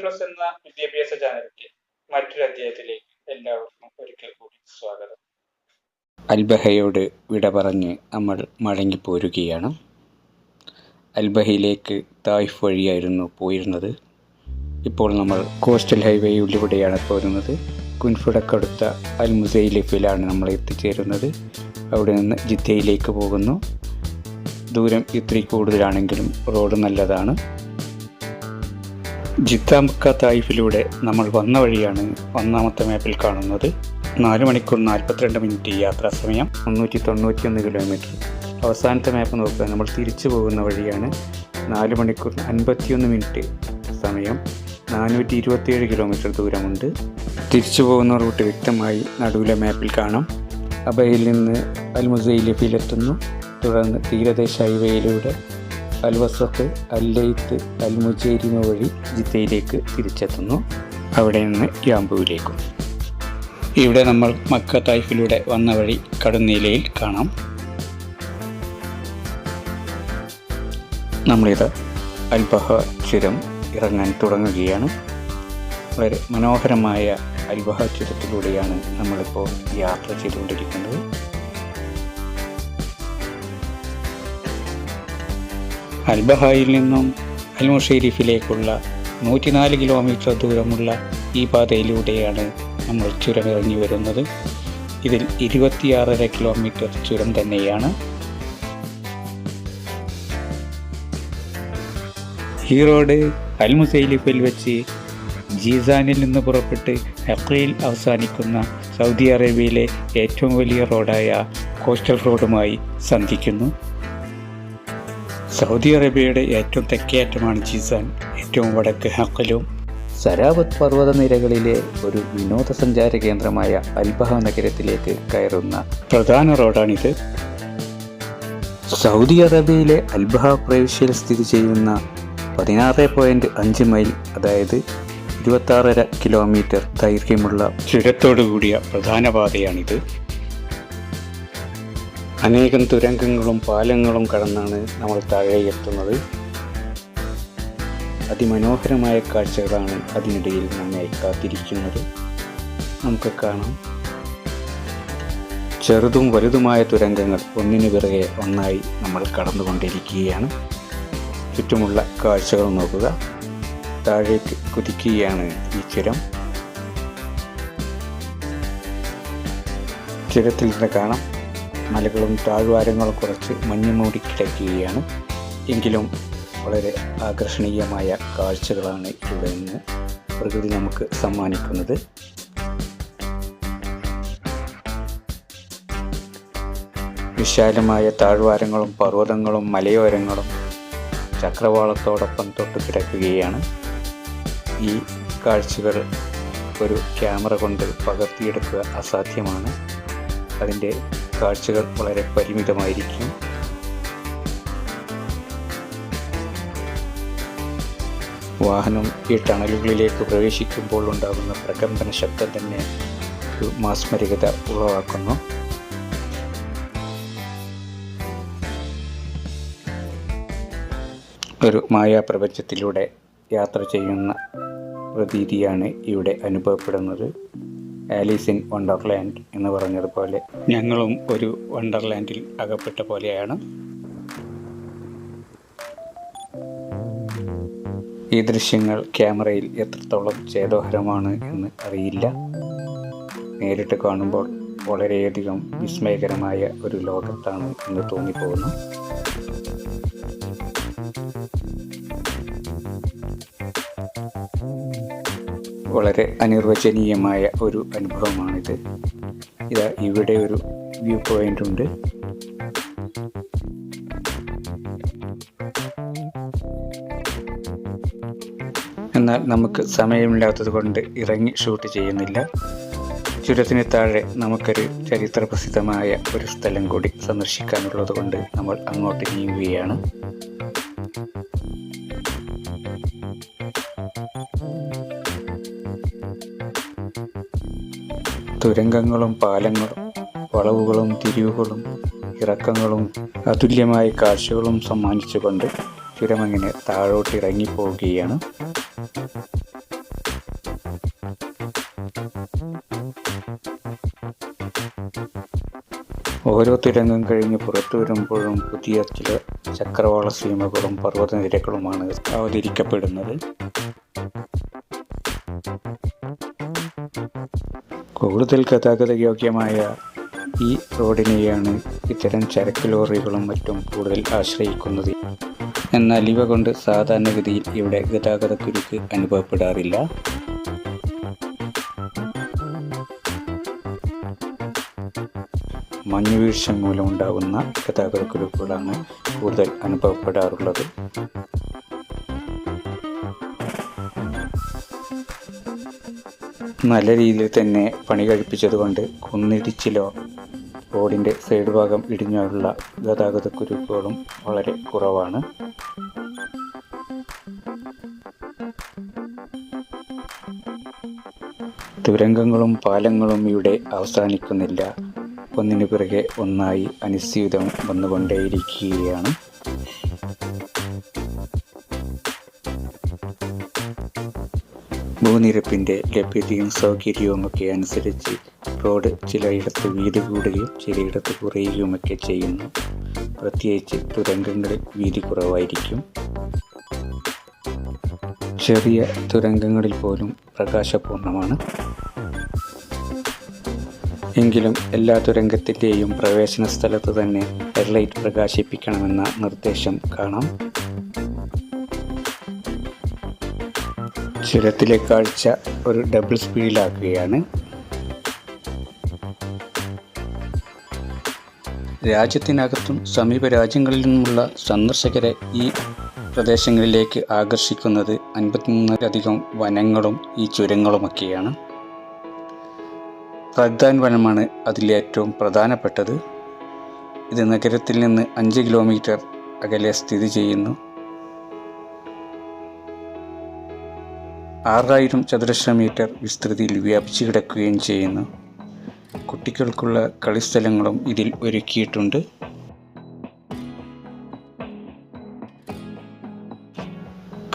Plus എന്ന വിദ്യാഭ്യാസ ചാനലിന്റെ മറ്റൊരു അധ്യായത്തിലേക്ക് എല്ലാവർക്കും ഒരിക്കൽ കൂടി സ്വാഗതം. അൽബഹയോട് വിട പറഞ്ഞ് നമ്മൾ മടങ്ങിപ്പോരുകയാണ്. അൽബഹയിലേക്ക് തായ്ഫ് വഴിയായിരുന്നു പോയിരുന്നത്. ഇപ്പോൾ നമ്മൾ കോസ്റ്റൽ ഹൈവേയിലൂടെയാണ് പോരുന്നത്. കുൻഫുടക്കടുത്ത അൽ മുസൈലിഫിലാണ് നമ്മൾ എത്തിച്ചേരുന്നത്. അവിടെ നിന്ന് ജിദ്ദയിലേക്ക് പോകുന്നു. ദൂരം ഇത്തിരി കൂടുതലാണെങ്കിലും റോഡ് നല്ലതാണ്. ജിദ്ദ മക്ക തായിഫിലൂടെ നമ്മൾ വന്ന വഴിയാണ് ഒന്നാമത്തെ മാപ്പിൽ കാണുന്നത്. നാല് മണിക്കൂർ നാൽപ്പത്തിരണ്ട് മിനിറ്റ് യാത്രാ സമയം. മുന്നൂറ്റി തൊണ്ണൂറ്റിയൊന്ന് കിലോമീറ്റർ അവസാനത്തെ മാപ്പ് നോക്കുക. നമ്മൾ തിരിച്ചു പോകുന്ന വഴിയാണ് നാല് മണിക്കൂർ അൻപത്തിയൊന്ന് മിനിറ്റ് സമയം. നാനൂറ്റി ഇരുപത്തിയേഴ് കിലോമീറ്റർ ദൂരമുണ്ട്. തിരിച്ചു പോകുന്ന റൂട്ട് വ്യക്തമായി നടുവിലെ മാപ്പിൽ കാണാം. അബയിൽ നിന്ന് അൽ മുസൈലിഫിലെത്തുന്നു തുടർന്ന് തീരദേശ ഹൈവേയിലൂടെ അൽ വസഫ് അൽ ലൈത്ത് അൽ മുജേരിമ വഴി ജിദ്ദയിലേക്ക് തിരിച്ചെത്തുന്നു. അവിടെ നിന്ന് യാമ്പുവിലേക്കും. ഇവിടെ നമ്മൾ മക്ക തായ്ഫിലൂടെ വന്ന വഴി കടുന്നീലയിൽ കാണാം. നമ്മളിത് അൽബഹ ചുരം ഇറങ്ങാൻ തുടങ്ങുകയാണ്. വളരെ മനോഹരമായ അൽബഹ ചുരത്തിലൂടെയാണ് നമ്മളിപ്പോൾ യാത്ര ചെയ്തുകൊണ്ടിരിക്കുന്നത്. അൽബഹായിൽ നിന്നും അൽമുഷീരിഫിലേക്കുള്ള നൂറ്റിനാല് കിലോമീറ്റർ ദൂരമുള്ള ഈ പാതയിലൂടെയാണ് നമ്മൾ ചുരം ഇറങ്ങി വരുന്നത്. ഇതിൽ ഇരുപത്തിയാറര കിലോമീറ്റർ ചുരം തന്നെയാണ്. ഈ റോഡ് അൽമുസൈലിഫിൽ വെച്ച് ജീസാനിൽ നിന്ന് പുറപ്പെട്ട് ഹക്കയിൽ അവസാനിക്കുന്ന സൗദി അറേബ്യയിലെ ഏറ്റവും വലിയ റോഡായ കോസ്റ്റൽ റോഡുമായി സന്ധിക്കുന്നു. സൗദി അറേബ്യയുടെ ഏറ്റവും തെക്കേയറ്റമാണ് ജീസാൻ ഏറ്റവും വടക്ക് ഹക്കലും സരാവത്ത് പർവതനിരകളിലെ ഒരു വിനോദസഞ്ചാര കേന്ദ്രമായ അൽബഹ നഗരത്തിലേക്ക് കയറുന്ന പ്രധാന റോഡാണിത്. സൗദി അറേബ്യയിലെ അൽബഹ പ്രവിശ്യയിൽ സ്ഥിതി ചെയ്യുന്ന പതിനാറ് പോയിന്റ് അഞ്ച് മൈൽ അതായത് ഇരുപത്താറര കിലോമീറ്റർ ദൈർഘ്യമുള്ള ചുരത്തോടു കൂടിയ പ്രധാന പാതയാണിത്. അനേകം തുരങ്കങ്ങളും പാലങ്ങളും കടന്നാണ് നമ്മൾ താഴെ എത്തുന്നത്. അതിമനോഹരമായ കാഴ്ചകളാണ് അതിനിടയിൽ നമ്മെ കാത്തിരിക്കുന്നത്. നമുക്ക് കാണാം. ചെറുതും വലുതുമായ തുരങ്കങ്ങൾ ഒന്നിനു പിറകെ ഒന്നായി നമ്മൾ കടന്നുകൊണ്ടിരിക്കുകയാണ്. ചുറ്റുമുള്ള കാഴ്ചകൾ നോക്കുക. താഴേക്ക് കുതിക്കുകയാണ് ഈ ചുരം. ചുരത്തിൽ നിന്ന് കാണാം. മലകളും താഴ്വാരങ്ങളും കുറച്ച് മഞ്ഞ് മൂടി കിടക്കുകയാണ് എങ്കിലും വളരെ ആകർഷണീയമായ കാഴ്ചകളാണ് ഇവിടെ നിന്ന് പ്രകൃതി നമുക്ക് സമ്മാനിക്കുന്നത്. വിശാലമായ താഴ്വാരങ്ങളും പർവതങ്ങളും മലയോരങ്ങളും ചക്രവാളത്തോടൊപ്പം തൊട്ട് കിടക്കുകയാണ്. ഈ കാഴ്ചകൾ ഒരു ക്യാമറ കൊണ്ട് പകർത്തിയെടുക്കുക അസാധ്യമാണ്. അതിന്റെ കാഴ്ചകൾ വളരെ പരിമിതമായിരിക്കും. വാഹനം ഈ ടണലുകളിലേക്ക് പ്രവേശിക്കുമ്പോൾ ഉണ്ടാകുന്ന പ്രകമ്പന ശബ്ദം തന്നെ ഒരു മാസ്മരികത ഉളവാക്കുന്നു. ഒരു മായാപ്രപഞ്ചത്തിലൂടെ യാത്ര ചെയ്യുന്ന പ്രതീതിയാണ് ഇവിടെ അനുഭവപ്പെടുന്നത്. ആലീസ് ഇൻ വണ്ടർലാൻഡ് എന്ന് പറഞ്ഞതുപോലെ. ഞങ്ങളും ഒരു വണ്ടർലാൻഡിൽ അകപ്പെട്ട പോലെയാണ്. ഈ ദൃശ്യങ്ങൾ ക്യാമറയിൽ എത്രത്തോളം ചേതോഹരമാണ് എന്ന് അറിയില്ല. നേരിട്ട് കാണുമ്പോൾ വളരെയധികം വിസ്മയകരമായ ഒരു ലോകത്താണ് എന്ന് തോന്നിപ്പോകുന്നു വളരെ അനിർവചനീയമായ ഒരു അനുഭവമാണിത്. ഇതാ ഇവിടെ ഒരു വ്യൂ പോയിന്റ് ഉണ്ട്. എന്നാൽ നമുക്ക് സമയമില്ലാത്തത് കൊണ്ട് ഇറങ്ങി ഷൂട്ട് ചെയ്യുന്നില്ല. ചുരത്തിന് താഴെ നമുക്കൊരു ചരിത്ര പ്രസിദ്ധമായ ഒരു സ്ഥലം കൂടി സന്ദർശിക്കാനുള്ളത് കൊണ്ട് നമ്മൾ അങ്ങോട്ട് നീങ്ങുകയാണ്. തുരങ്കങ്ങളും പാലങ്ങളും വളവുകളും തിരിവുകളും ഇറക്കങ്ങളും അതുല്യമായ കാഴ്ചകളും സമ്മാനിച്ചുകൊണ്ട് ചുരമങ്ങനെ താഴോട്ട് ഇറങ്ങിപ്പോവുകയാണ് ഓരോ തുരങ്കം കഴിഞ്ഞ് പുറത്തു വരുമ്പോഴും പുതിയ ചില ചക്രവാള സീമകളും പർവതനിരകളുമാണ് അവതരിക്കപ്പെടുന്നത്. കൂടുതൽ ഗതാഗത യോഗ്യമായ ഈ റോഡിനെയാണ് ഇത്തരം ചരക്ക് ലോറികളും മറ്റും കൂടുതൽ ആശ്രയിക്കുന്നത്. എന്നാൽ ഇവ കൊണ്ട് സാധാരണഗതിയിൽ ഇവിടെ ഗതാഗതക്കുരുക്ക് അനുഭവപ്പെടാറില്ല. മഞ്ഞുവീഴ്ച മൂലമുണ്ടാകുന്ന ഗതാഗതക്കുരുക്കുകളാണ് കൂടുതൽ അനുഭവപ്പെടാറുള്ളത്. നല്ല രീതിയിൽ തന്നെ പണി കഴിപ്പിച്ചതുകൊണ്ട് കുന്നിടിച്ചിലോ റോഡിന്റെ സൈഡ് ഭാഗം ഇടിഞ്ഞുള്ള ഗതാഗതക്കുരുക്കുകളും വളരെ കുറവാണ്. തുരങ്കങ്ങളും പാലങ്ങളും ഇവിടെ അവസാനിക്കുന്നില്ല. ഒന്നിനു പിറകെ ഒന്നായി അനുസ്യൂതം വന്നുകൊണ്ടേയിരിക്കുകയാണ്. ഭൂനിരപ്പിന്റെ ലഭ്യതയും സൗകര്യവുമൊക്കെ അനുസരിച്ച് റോഡ് ചിലയിടത്ത് വീതി കൂടുകയും ചിലയിടത്ത് കുറയുകയുമൊക്കെ ചെയ്യുന്നു. പ്രത്യേകിച്ച് തുരങ്കങ്ങളിൽ വീതി കുറവായിരിക്കും. ചെറിയ തുരങ്കങ്ങളിൽ പോലും പ്രകാശപൂർണമാണ്. എങ്കിലും എല്ലാ തുരങ്കത്തിന്റെയും പ്രവേശന സ്ഥലത്ത് തന്നെ ഹെഡ്ലൈറ്റ് പ്രകാശിപ്പിക്കണമെന്ന നിർദ്ദേശം കാണാം. ചുരത്തിലെ കാഴ്ച ഒരു ഡബിൾ സ്പീഡിലാക്കുകയാണ് രാജ്യത്തിനകത്തും സമീപ രാജ്യങ്ങളിൽ നിന്നുമുള്ള സന്ദർശകരെ ഈ പ്രദേശങ്ങളിലേക്ക് ആകർഷിക്കുന്നത് അൻപത്തിമൂന്നിലധികം വനങ്ങളും ഈ ചുരങ്ങളുമൊക്കെയാണ്. റഗ്ദാൻ വനമാണ് അതിലേറ്റവും പ്രധാനപ്പെട്ടത്. ഇത് നഗരത്തിൽ നിന്ന് അഞ്ച് കിലോമീറ്റർ അകലെ സ്ഥിതി ചെയ്യുന്നു. ആറായിരം ചതുരശ്ര മീറ്റർ വിസ്തൃതിയിൽ വ്യാപിച്ചു കിടക്കുകയും ചെയ്യുന്നു. കുട്ടികൾക്കുള്ള കളിസ്ഥലങ്ങളും ഇതിൽ ഒരുക്കിയിട്ടുണ്ട്.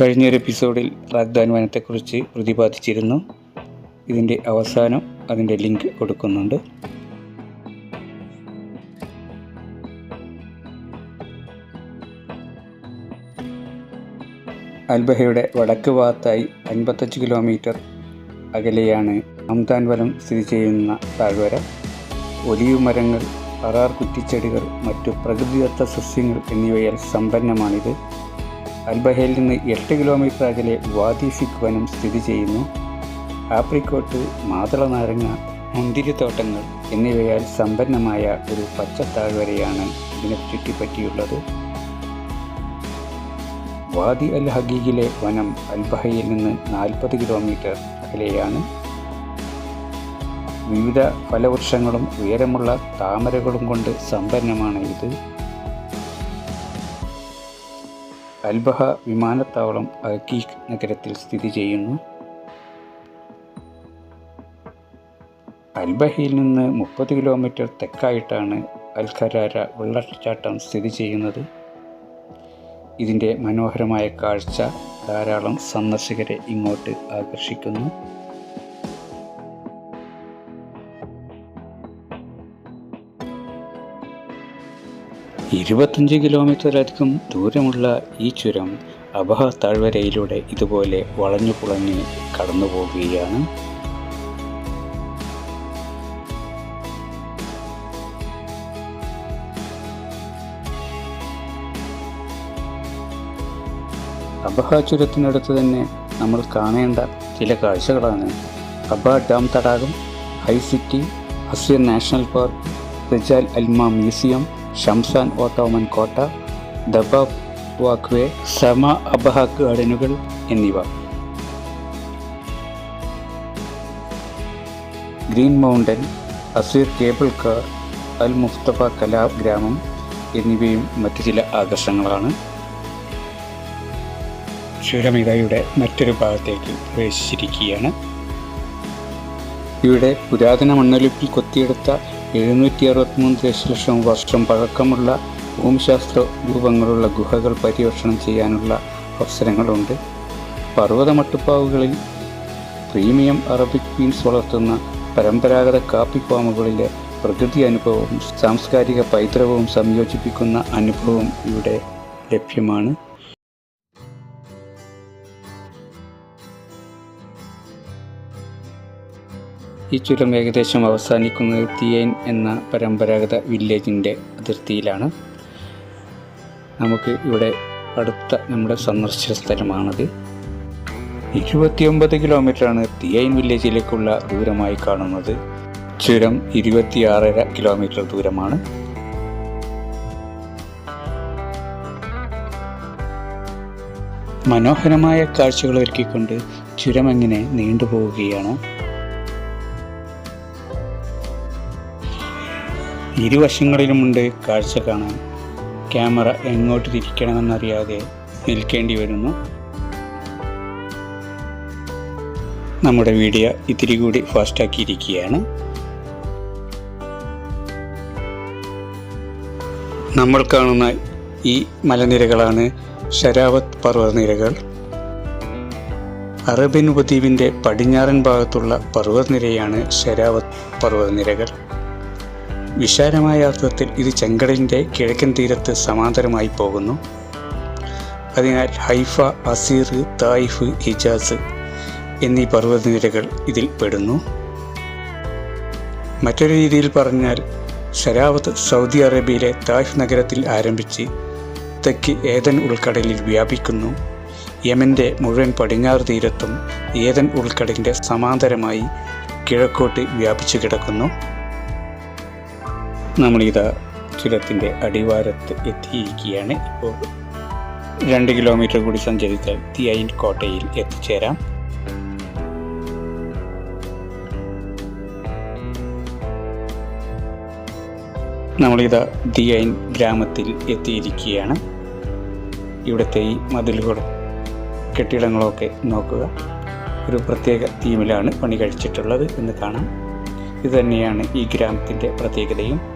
കഴിഞ്ഞൊരു എപ്പിസോഡിൽ റാഗ്ദാൻ വനത്തെക്കുറിച്ച് പ്രതിപാദിച്ചിരുന്നു. ഇതിന്റെ അവസാനം അതിന്റെ ലിങ്ക് കൊടുക്കുന്നുണ്ട്. അൽബഹയുടെ വടക്ക് ഭാഗത്തായി അൻപത്തഞ്ച് കിലോമീറ്റർ അകലെയാണ് അംതാൻ വനം സ്ഥിതി ചെയ്യുന്ന താഴ്വര. ഒലിയു മരങ്ങൾ പറാർ കുറ്റിച്ചെടികൾ മറ്റു പ്രകൃതിദത്ത സസ്യങ്ങൾ എന്നിവയാൽ സമ്പന്നമാണിത്. അൽബഹയിൽ നിന്ന് എട്ട് കിലോമീറ്റർ അകലെ വാദിഫിക് വനം സ്ഥിതി ചെയ്യുന്നു. ആപ്രിക്കോട്ട് മാതള നാരങ്ങ മുന്തിരിത്തോട്ടങ്ങൾ എന്നിവയാൽ സമ്പന്നമായ ഒരു പച്ചത്താഴ്വരയാണ് ഇതിനെ ചുറ്റിപ്പറ്റിയുള്ളത്. വാദി അൽ ഹഗീഗിലെ വനം അൽബഹയിൽ നിന്ന് നാൽപ്പത് കിലോമീറ്റർ അകലെയാണ്. വിവിധ ഫലവൃക്ഷങ്ങളും ഉയരമുള്ള താമരകളും കൊണ്ട് സമ്പന്നമാണ് ഇത്. അൽബഹ വിമാനത്താവളം അഗീഖ് നഗരത്തിൽ സ്ഥിതി ചെയ്യുന്നു. അൽബഹയിൽ നിന്ന് മുപ്പത് കിലോമീറ്റർ തെക്കായിട്ടാണ് അൽഖരാര വെള്ളച്ചാട്ടം സ്ഥിതി ചെയ്യുന്നത്. ഇതിന്റെ മനോഹരമായ കാഴ്ച ധാരാളം സന്ദർശകരെ ഇങ്ങോട്ട് ആകർഷിക്കുന്നു. ഇരുപത്തഞ്ച് കിലോമീറ്ററിലധികം ദൂരമുള്ള ഈ ചുരം അബഹ താഴ്വരയിലൂടെ ഇതുപോലെ വളഞ്ഞു പുളഞ്ഞ് കടന്നു പോവുകയാണ് അബഹ ചുരത്തിനടുത്ത് തന്നെ നമ്മൾ കാണേണ്ട ചില കാഴ്ചകളാണ്. അബ ഡാം തടാകം high city Asir national park Rijal Alma museum Shamsan Ottoman കോട്ട ദബ വാക്വേ സമ അബഹ ഗാർഡനുകൾ എന്നിവ. Green mountain Asir cable car Al Mustafa കലാ ഗ്രാമം എന്നിവയും മറ്റു ചില ആകർഷണങ്ങളാണ്. ചുരമിതയുടെ മറ്റൊരു ഭാഗത്തേക്ക് പ്രവേശിച്ചിരിക്കുകയാണ്. ഇവിടെ പുരാതന മണ്ണൊലിപ്പിൽ കൊത്തിയെടുത്ത എഴുന്നൂറ്റി അറുപത്തിമൂന്ന് ദശലക്ഷം വർഷം പഴക്കമുള്ള ഭൂമിശാസ്ത്ര രൂപങ്ങളുള്ള ഗുഹകൾ പര്യവേഷണം ചെയ്യാനുള്ള അവസരങ്ങളുണ്ട്. പർവത മട്ടുപ്പാവുകളിൽ പ്രീമിയം അറബിക് ബീൻസ് വളർത്തുന്ന പരമ്പരാഗത കാപ്പി ഫാമുകളിലെ പ്രകൃതി അനുഭവവും സാംസ്കാരിക പൈതൃകവും സംയോജിപ്പിക്കുന്ന അനുഭവം ഇവിടെ ലഭ്യമാണ്. ഈ ചുരം ഏകദേശം അവസാനിക്കുന്നത് തിയേൻ എന്ന പരമ്പരാഗത വില്ലേജിന്റെ അതിർത്തിയിലാണ്. നമുക്ക് ഇവിടെ അടുത്ത നമ്മുടെ സന്ദർശന സ്ഥലമാണത്. ഇരുപത്തിയൊമ്പത് കിലോമീറ്ററാണ് തിയൈൻ വില്ലേജിലേക്കുള്ള ദൂരമായി കാണുന്നത്. ചുരം ഇരുപത്തിയാറര കിലോമീറ്റർ ദൂരമാണ്. മനോഹരമായ കാഴ്ചകൾ ഒരുക്കിക്കൊണ്ട് ചുരം എങ്ങനെ നീണ്ടുപോവുകയാണ്. ഇരുവശങ്ങളിലുമുണ്ട് കാഴ്ച കാണാൻ. ക്യാമറ എങ്ങോട്ട് തിരിക്കണമെന്നറിയാതെ നിൽക്കേണ്ടി വരുന്നു. നമ്മുടെ വീഡിയോ ഇത്തിരി കൂടി ഫാസ്റ്റാക്കിയിരിക്കുകയാണ്. നമ്മൾ കാണുന്ന ഈ മലനിരകളാണ് ഷരാവത്ത് പർവതനിരകൾ. അറബിൻ ഉപദ്വീപിന്റെ പടിഞ്ഞാറൻ ഭാഗത്തുള്ള പർവതനിരയാണ് ഷരാവത്ത് പർവതനിരകൾ. വിശാലമായ അർത്ഥത്തിൽ ഇത് ചെങ്കടലിന്റെ കിഴക്കൻ തീരത്ത് സമാന്തരമായി പോകുന്നു. അതിനാൽ ഹൈഫ അസീർ തായിഫ് ഹിജാസ് എന്നീ പർവതനിരകൾ ഇതിൽ പെടുന്നു. മറ്റൊരു രീതിയിൽ പറഞ്ഞാൽ ഷരാവത്ത് സൗദി അറേബ്യയിലെ തായിഫ് നഗരത്തിൽ ആരംഭിച്ച് തെക്ക് ഏതൻ ഉൾക്കടലിൽ വ്യാപിക്കുന്നു. യമന്റെ മുഴുവൻ പടിഞ്ഞാറ് തീരത്തും ഏതൻ ഉൾക്കടലിന്റെ സമാന്തരമായി കിഴക്കോട്ട് വ്യാപിച്ചു കിടക്കുന്നു. നമ്മളിതാ ചുരത്തിന്റെ അടിവാരത്ത് എത്തിയിരിക്കുകയാണ്. ഇപ്പോൾ രണ്ട് കിലോമീറ്റർ കൂടി സഞ്ചരിച്ചാൽ തിയൈൻ കോട്ടയിൽ എത്തിച്ചേരാം. നമ്മളിതാ ദിയൈൻ ഗ്രാമത്തിൽ എത്തിയിരിക്കുകയാണ്. ഇവിടുത്തെ ഈ മതിലുകളും കെട്ടിടങ്ങളൊക്കെ നോക്കുക. ഒരു പ്രത്യേക തീമിലാണ് പണി കഴിച്ചിട്ടുള്ളത് എന്ന് കാണാം. ഇതുതന്നെയാണ് ഈ ഗ്രാമത്തിന്റെ പ്രത്യേകതയും.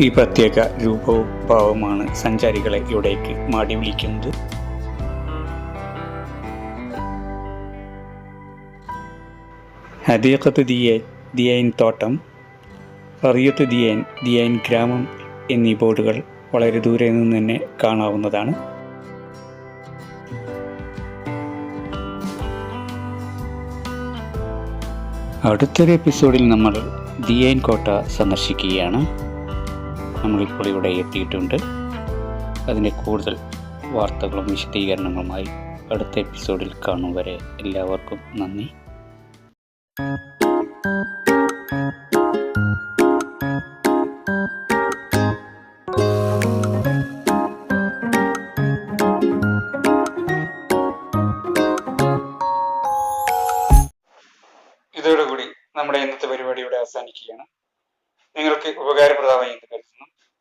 ഈ പ്രത്യേക രൂപവും ഭാവമാണ് സഞ്ചാരികളെ ഇവിടേക്ക് മാടി വിളിക്കുന്നത്. ഹദീഖത്ത് ദിയൻ ദിയൈൻ തോട്ടം ഫറിയത്ത് ദിയൻ ദിയൈൻ ഗ്രാമം എന്നീ ബോർഡുകൾ വളരെ ദൂരെ നിന്ന് തന്നെ കാണാവുന്നതാണ്. അടുത്തൊരു എപ്പിസോഡിൽ നമ്മൾ ദിയൈൻ കോട്ട സന്ദർശിക്കുകയാണ്. നമ്മളിപ്പോൾ ഇവിടെ എത്തിയിട്ടുണ്ട്. അതിന്റെ കൂടുതൽ വാർത്തകളും വിശദീകരണങ്ങളുമായി അടുത്ത എപ്പിസോഡിൽ കാണും വരെ എല്ലാവർക്കും നന്ദി. ഇതോടുകൂടി നമ്മുടെ ഇന്നത്തെ പരിപാടി ഇവിടെ അവസാനിക്കുകയാണ്. നിങ്ങൾക്ക് ഉപകാരപ്രദമായി